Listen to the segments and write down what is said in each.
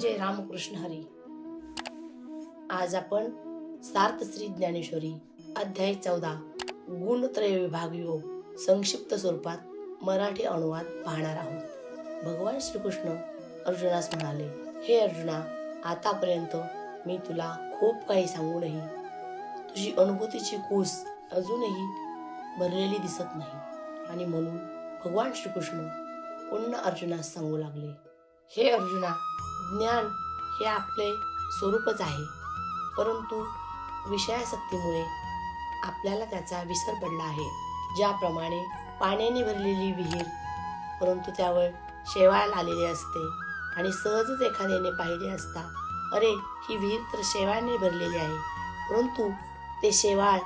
जय रामकृष्ण हरी. आज आपण सार्थ श्री ज्ञानेश्वरी अध्याय चौदा गुणत्रय विभाग योग संक्षिप्त स्वरूपात मराठी अनुवाद पाहणार आहोत. भगवान श्रीकृष्ण अर्जुनास म्हणाले हे अर्जुना आतापर्यंत मी तुला खूप काही सांगूनही तुझी अनुभूतीची कूस अजूनही भरलेली दिसत नाही. आणि म्हणून भगवान श्रीकृष्ण पुन्हा अर्जुनास सांगू लागले हे अर्जुना ज्ञान हे आपले स्वरूपच आहे. परंतु विषयासक्तीमुळे आपल्याला त्याचा विसर पडला आहे. ज्याप्रमाणे पाण्याने भरलेली विहीर परंतु त्यावर शेवाळ आलेले असते आणि सहजच एखाद्याने पाहिले असता अरे ही विहीर तर शेवाळने भरलेली आहे. परंतु ते शेवाळ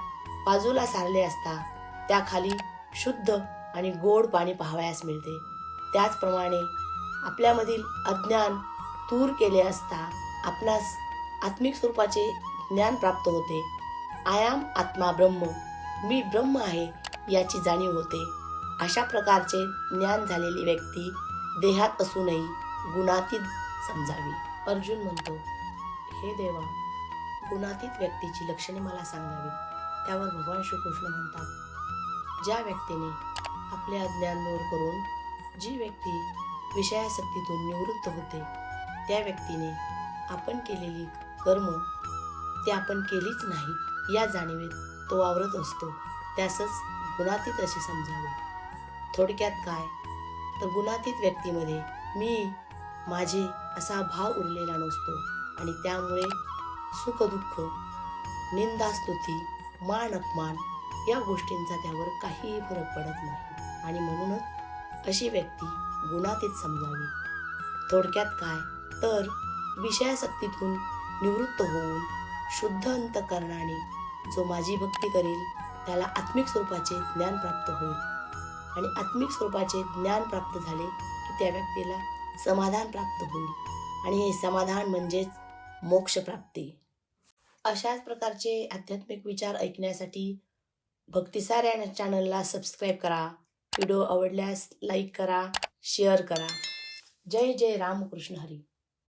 बाजूला सारले असता त्याखाली शुद्ध आणि गोड पाणी पाहावयास मिळते. त्याचप्रमाणे आपल्यामधील अज्ञान दूर केले असता आपणास आत्मिक स्वरूपाचे ज्ञान प्राप्त होते. आयाम आत्मा ब्रह्म. मी ब्रह्म आहे याची जाणीव होते. अशा प्रकारचे ज्ञान झालेली व्यक्ती देहात असूनही गुणातीत समजावी. अर्जुन म्हणतो हे देवा गुणातीत व्यक्तीची लक्षणे मला सांगावी. त्यावर भगवान श्रीकृष्ण म्हणतात ज्या व्यक्तीने आपले अज्ञान दूर करून जी व्यक्ती विषयासक्तीतून निवृत्त होते त्या व्यक्तीने आपण केलेली कर्म ते आपण केलीच नाही या जाणीवेत तो वावरत असतो. त्यासच गुणातीत असे समजावे. थोडक्यात काय? तर गुणातीत व्यक्तीमध्ये मी माझे असा भाव उरलेला नसतो आणि त्यामुळे सुखदुःख निंदास्तुती मान अपमान या गोष्टींचा त्यावर काहीही फरक पडत नाही. आणि म्हणूनच अशी व्यक्ती गुणातीत समजावी. थोडक्यात काय? तर विषयासक्तीतून निवृत्त होऊन शुद्ध अंतकरणाने जो माझी भक्ती करेल त्याला आत्मिक स्वरूपाचे ज्ञान प्राप्त होईल. आणि आत्मिक स्वरूपाचे ज्ञान प्राप्त झाले की त्या व्यक्तीला समाधान प्राप्त होईल. आणि हे समाधान म्हणजेच मोक्षप्राप्ती अशाच प्रकारचे आध्यात्मिक विचार ऐकण्यासाठी भक्तिसार या चॅनलला सबस्क्राईब करा. व्हिडिओ आवडल्यास लाईक करा शेअर करा. जय जय रामकृष्ण हरी.